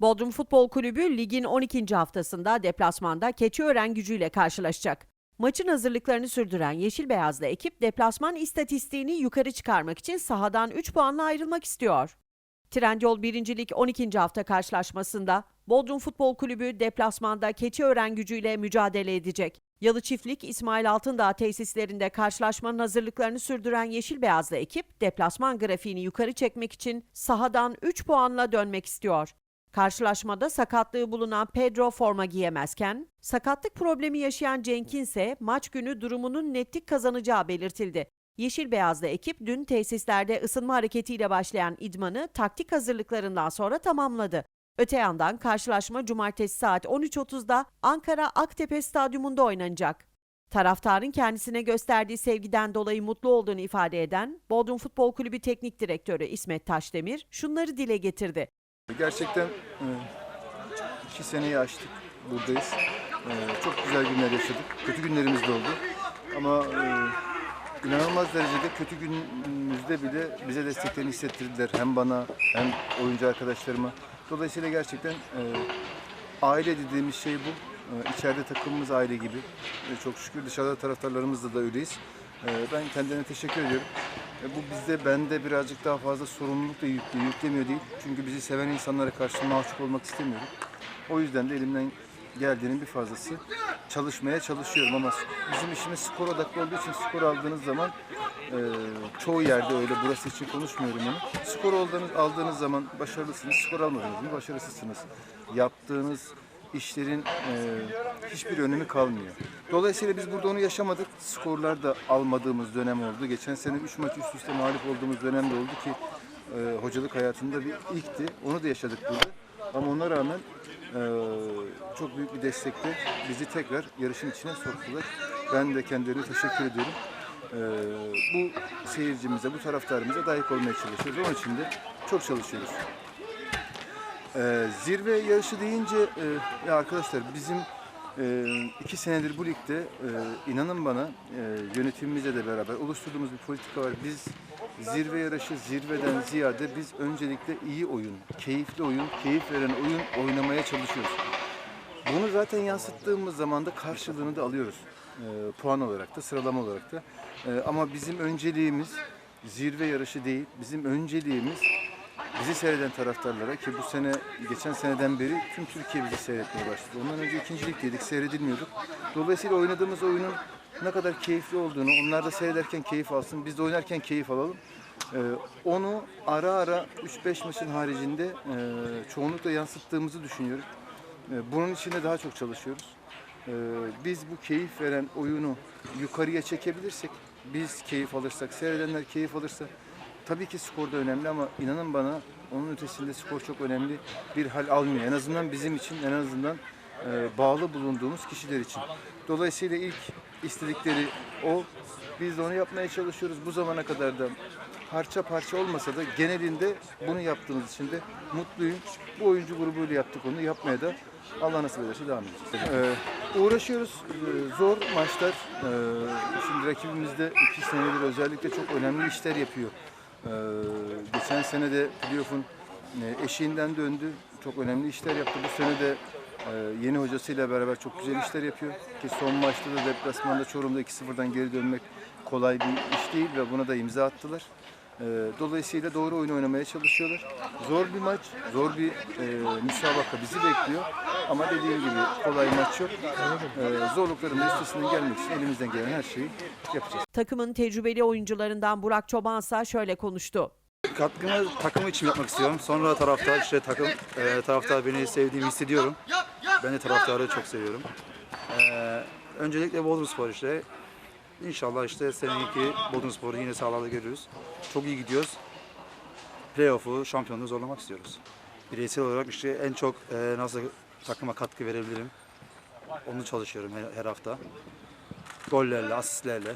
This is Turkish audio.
Bodrum Futbol Kulübü ligin 12. haftasında deplasmanda Keçiören gücüyle karşılaşacak. Maçın hazırlıklarını sürdüren Yeşil Beyazlı ekip deplasman istatistiğini yukarı çıkarmak için sahadan 3 puanla ayrılmak istiyor. Trendyol 1. Lig 12. hafta karşılaşmasında Bodrum Futbol Kulübü deplasmanda Keçiören gücüyle mücadele edecek. Yalı Çiftlik İsmail Altındağ tesislerinde karşılaşmanın hazırlıklarını sürdüren Yeşil Beyazlı ekip deplasman grafiğini yukarı çekmek için sahadan 3 puanla dönmek istiyor. Karşılaşmada sakatlığı bulunan Pedro forma giyemezken, sakatlık problemi yaşayan Cenk'in ise maç günü durumunun netlik kazanacağı belirtildi. Yeşil Beyazlı ekip dün tesislerde ısınma hareketiyle başlayan idmanı taktik hazırlıklarından sonra tamamladı. Öte yandan karşılaşma cumartesi saat 13.30'da Ankara Aktepe Stadyumunda oynanacak. Taraftarın kendisine gösterdiği sevgiden dolayı mutlu olduğunu ifade eden Bodrum Futbol Kulübü Teknik Direktörü İsmet Taşdemir şunları dile getirdi. Gerçekten e, iki seneyi aştık buradayız. E, Çok güzel günler yaşadık. Kötü günlerimiz de oldu. Ama e, inanılmaz derecede kötü günümüzde bile bize desteklerini hissettirdiler. Hem bana hem oyuncu arkadaşlarıma. Dolayısıyla gerçekten e, aile dediğimiz şey bu. E, İçeride takımımız aile gibi. E, Çok şükür dışarıda taraftarlarımızla da öyleyiz. E, Ben kendilerine teşekkür ediyorum. E, Bu bizde bende birazcık daha fazla sorumluluk da yüklüyor, yüklemiyor değil. Çünkü bizi seven insanlara karşı mahcup olmak istemiyorum. O yüzden de elimden geldiğinin bir fazlası çalışmaya çalışıyorum ama bizim işimiz skor odaklı olduğu için skor aldığınız zaman e, çoğu yerde öyle burası için konuşmuyorum onu. Skor aldığınız, aldığınız zaman başarılısınız, skor almadığınız mı başarısızsınız. Yaptığınız işlerin e, hiçbir önemi kalmıyor. Dolayısıyla biz burada onu yaşamadık. Skorlar da almadığımız dönem oldu. Geçen sene 3 maç üst üste mağlup olduğumuz dönem de oldu ki e, hocalık hayatında bir ilkti. Onu da yaşadık burada. Ama ona rağmen e, çok büyük bir destekle bizi tekrar yarışın içine soktular. Ben de kendilerine teşekkür ediyorum. E, bu seyircimize, bu taraftarımıza layık olmaya çalışıyoruz. Onun için de çok çalışıyoruz. Ee, zirve yarışı deyince e, ya arkadaşlar bizim e, iki senedir bu ligde e, inanın bana e, yönetimimizle de beraber oluşturduğumuz bir politika var. Biz zirve yarışı zirveden ziyade biz öncelikle iyi oyun, keyifli oyun, keyif veren oyun oynamaya çalışıyoruz. Bunu zaten yansıttığımız zaman da karşılığını da alıyoruz. E, puan olarak da, sıralama olarak da. E, ama bizim önceliğimiz zirve yarışı değil. Bizim önceliğimiz bizi seyreden taraftarlara ki bu sene, geçen seneden beri tüm Türkiye bizi seyretmeye başladı. Ondan önce ikinci ligdeydik, seyredilmiyorduk. Dolayısıyla oynadığımız oyunun ne kadar keyifli olduğunu, onlar da seyrederken keyif alsın, biz de oynarken keyif alalım. Ee, onu ara ara 3-5 maçın haricinde e, çoğunlukla yansıttığımızı düşünüyorum. Ee, bunun için de daha çok çalışıyoruz. Ee, biz bu keyif veren oyunu yukarıya çekebilirsek, biz keyif alırsak, seyredenler keyif alırsa, tabii ki skor da önemli ama inanın bana onun ötesinde skor çok önemli bir hal almıyor. En azından bizim için, en azından e, bağlı bulunduğumuz kişiler için. Dolayısıyla ilk istedikleri o. Biz de onu yapmaya çalışıyoruz. Bu zamana kadar da parça parça olmasa da genelinde bunu yaptığımız için de mutluyum. Bu oyuncu grubuyla yaptık onu. Yapmaya da Allah nasip ederse devam edeceğiz. Ee, uğraşıyoruz. Ee, zor maçlar. Ee, şimdi rakibimiz de iki senedir özellikle çok önemli işler yapıyor. Ee, geçen sene de playoff'un e, eşiğinden döndü. Çok önemli işler yaptı. Bu sene de e, yeni hocasıyla beraber çok güzel işler yapıyor. Ki son maçta da deplasmanda Çorum'da 2-0'dan geri dönmek kolay bir iş değil ve buna da imza attılar. E, Dolayısıyla doğru oyun oynamaya çalışıyorlar. Zor bir maç, zor bir e, müsabaka bizi bekliyor. Ama dediğim gibi kolay maç yok. E, zorlukların üstesinden gelmek için elimizden gelen her şeyi yapacağız. Takımın tecrübeli oyuncularından Burak Çobansa şöyle konuştu. Katkımı takım için yapmak istiyorum. Sonra taraftar işte takım e, taraftar beni sevdiğimi hissediyorum. Ben de taraftarı çok seviyorum. E, öncelikle Bodrumspor işte. İnşallah işte seneki Bodrumspor'u yine sahalarda görürüz. Çok iyi gidiyoruz. Playoff'u, şampiyonluğu zorlamak istiyoruz. Bireysel olarak işte en çok e, nasıl takıma katkı verebilirim. Onu çalışıyorum her, her hafta. Gollerle, asistlerle.